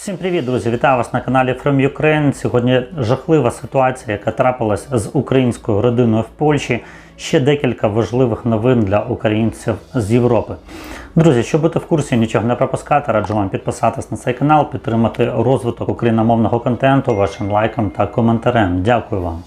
Всім привіт, друзі! Вітаю вас на каналі From Ukraine. Сьогодні жахлива ситуація, яка трапилась з українською родиною в Польщі. Ще декілька важливих новин для українців з Європи. Друзі, щоб бути в курсі, нічого не пропускати, раджу вам підписатись на цей канал, підтримати розвиток україномовного контенту вашим лайком та коментарем. Дякую вам.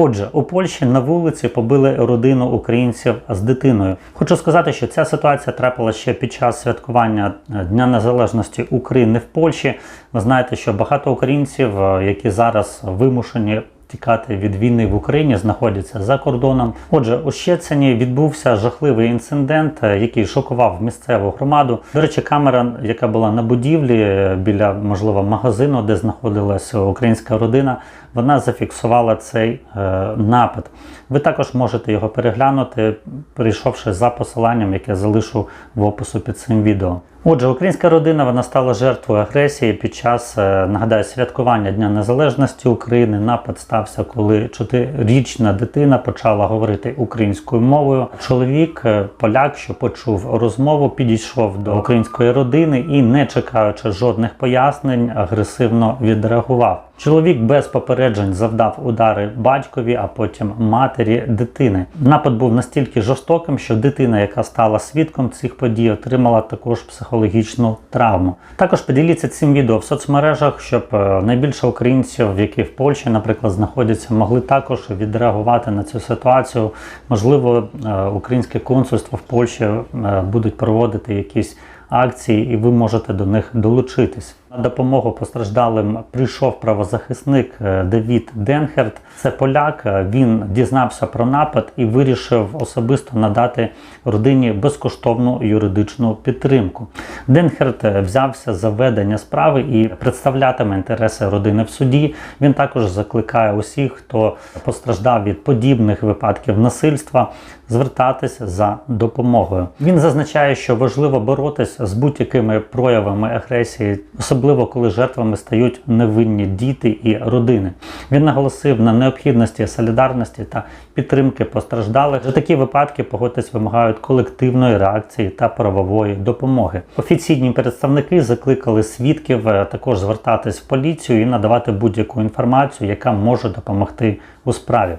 Отже, у Польщі на вулиці побили родину українців з дитиною. Хочу сказати, що ця ситуація трапила ще під час святкування е, Дня Незалежності України в Польщі. Ви знаєте, що багато українців, е, які зараз вимушені тікати від війни в Україні, знаходяться за кордоном. Отже, у Щецині відбувся жахливий інцидент, е, який шокував місцеву громаду. До речі, камера, яка була на будівлі е, біля можливо магазину, де знаходилася українська родина, вона зафіксувала цей е, напад. Ви також можете його переглянути, перейшовши за посиланням, яке залишу в опису під цим відео. Отже, українська родина вона стала жертвою агресії під час е, нагадаю святкування Дня Незалежності України. Напад стався, коли чотирирічна дитина почала говорити українською мовою. Чоловік, е, поляк, що почув розмову, підійшов до української родини і, не чекаючи жодних пояснень, агресивно відреагував. Чоловік без попереджень завдав удари батькові, а потім матері дитини. Напад був настільки жорстоким, що дитина, яка стала свідком цих подій, отримала також психологічну травму. Також поділіться цим відео в соцмережах, щоб е, найбільше українців, які в Польщі, наприклад, знаходяться, могли також відреагувати на цю ситуацію. Можливо, е, українське консульство в Польщі е, будуть проводити якісь акції, і ви можете до них долучитись. На допомогу постраждалим прийшов правозахисник е, Давід Денхерт. Це поляк. Е, Він дізнався про напад і вирішив особисто надати родині безкоштовну юридичну підтримку. Денхерт е, взявся за ведення справи і представлятиме інтереси родини в суді. Він також закликає усіх, хто постраждав від подібних випадків насильства, звертатися за допомогою. Він зазначає, що важливо боротися з будь-якими проявами агресії, особливо коли жертвами стають невинні діти і родини. Він наголосив на необхідності солідарності та підтримки постраждалих. За такі випадки погодьтесь вимагають колективної реакції та правової допомоги. Офіційні представники закликали свідків е, також звертатись в поліцію і надавати будь-яку інформацію, яка може допомогти у справі.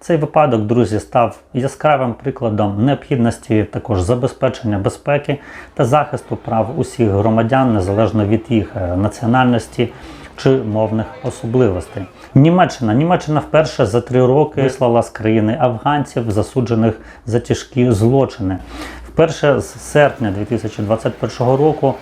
Цей випадок, друзі, став яскравим прикладом необхідності також забезпечення безпеки та захисту прав усіх громадян незалежно від їх е, національності чи мовних особливостей. Німеччина Німеччина вперше за три роки вислала з країни афганців, засуджених за тяжкі злочини. Вперше з серпня 2021 року.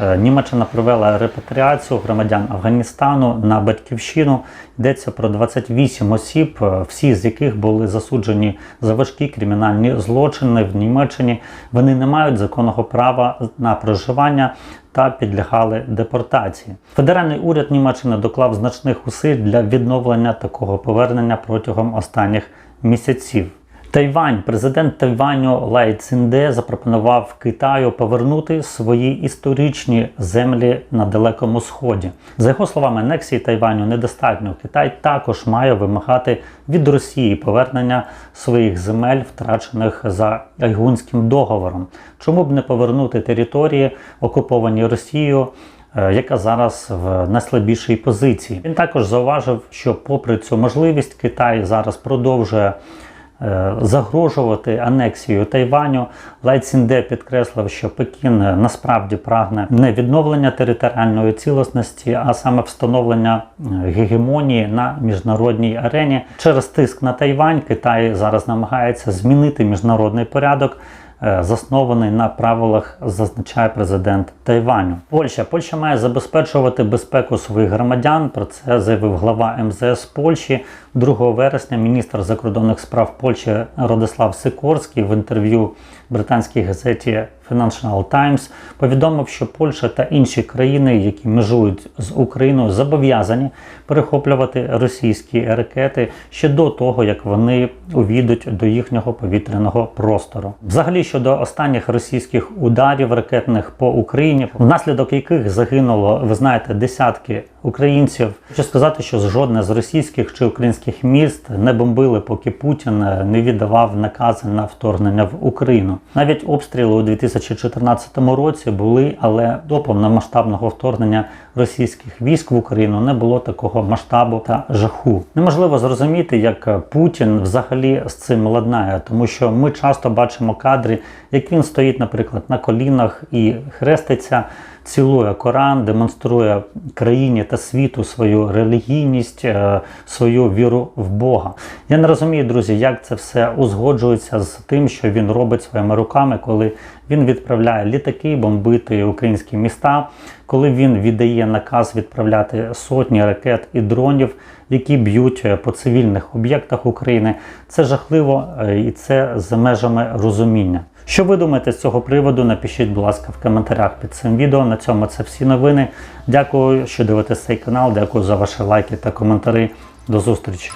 Е, Німеччина провела репатріацію громадян Афганістану на батьківщину. Йдеться про 28 осіб, е, всі з яких були засуджені за важкі кримінальні злочини в Німеччині. Вони не мають законного права на проживання та підлягали депортації. Федеральний уряд Німеччини доклав значних зусиль для відновлення такого повернення протягом останніх місяців. Тайвань, президент Тайваню Лай Цинде запропонував Китаю повернути свої історичні землі на Далекому Сході. За його словами, анексії Тайваню недостатньо. Китай також має вимагати від Росії повернення своїх земель, втрачених за Айгунським договором. Чому б не повернути території, окуповані Росією? е, Яка зараз в найслабішій позиції. Він також зауважив, що, попри цю можливість, Китай зараз продовжує загрожувати анексією Тайваню. Лай Цінде підкреслив, що Пекін е, насправді прагне не відновлення територіальної цілісності, а саме встановлення е, гегемонії на міжнародній арені. Через тиск на Тайвань Китай зараз намагається змінити міжнародний порядок. Е, Заснований на правилах, зазначає президент Тайваню. Польща Польща має забезпечувати безпеку своїх громадян. Про це заявив глава МЗС Польщі 2 вересня. Міністр закордонних справ Польщі Родислав Сикорський в інтерв'ю британській газеті Financial Times повідомив, що Польща та інші країни, які межують з Україною, зобов'язані перехоплювати російські ракети ще до того, як вони увійдуть до їхнього повітряного простору. Взагалі щодо останніх російських ударів ракетних по Україні, внаслідок яких загинуло, ви знаєте, десятки українців. Хочу сказати, що жодне з російських чи українських міст не бомбили, поки Путін не віддавав накази на вторгнення в Україну. Навіть обстріли у 2014 році були, але до повномасштабного вторгнення російських військ в Україну не було такого масштабу та жаху. Неможливо зрозуміти, як Путін взагалі з цим ладнає, тому що ми часто бачимо кадри, як він стоїть, наприклад, на колінах і хреститься цілує Коран, демонструє країні та світу свою релігійність, е, свою віру в Бога. Я не розумію, друзі, як це все узгоджується з тим, що він робить своїми руками, коли він відправляє літаки бомбити українські міста, коли він віддає наказ відправляти сотні ракет і дронів, які б'ють е, по цивільних об'єктах України. Це жахливо е, і це за межами розуміння. Що ви думаєте з цього приводу? Напишіть, будь ласка, в коментарях під цим відео. На цьому це всі новини. Дякую, що дивитесь цей канал. Дякую за ваші лайки та коментарі. До зустрічі.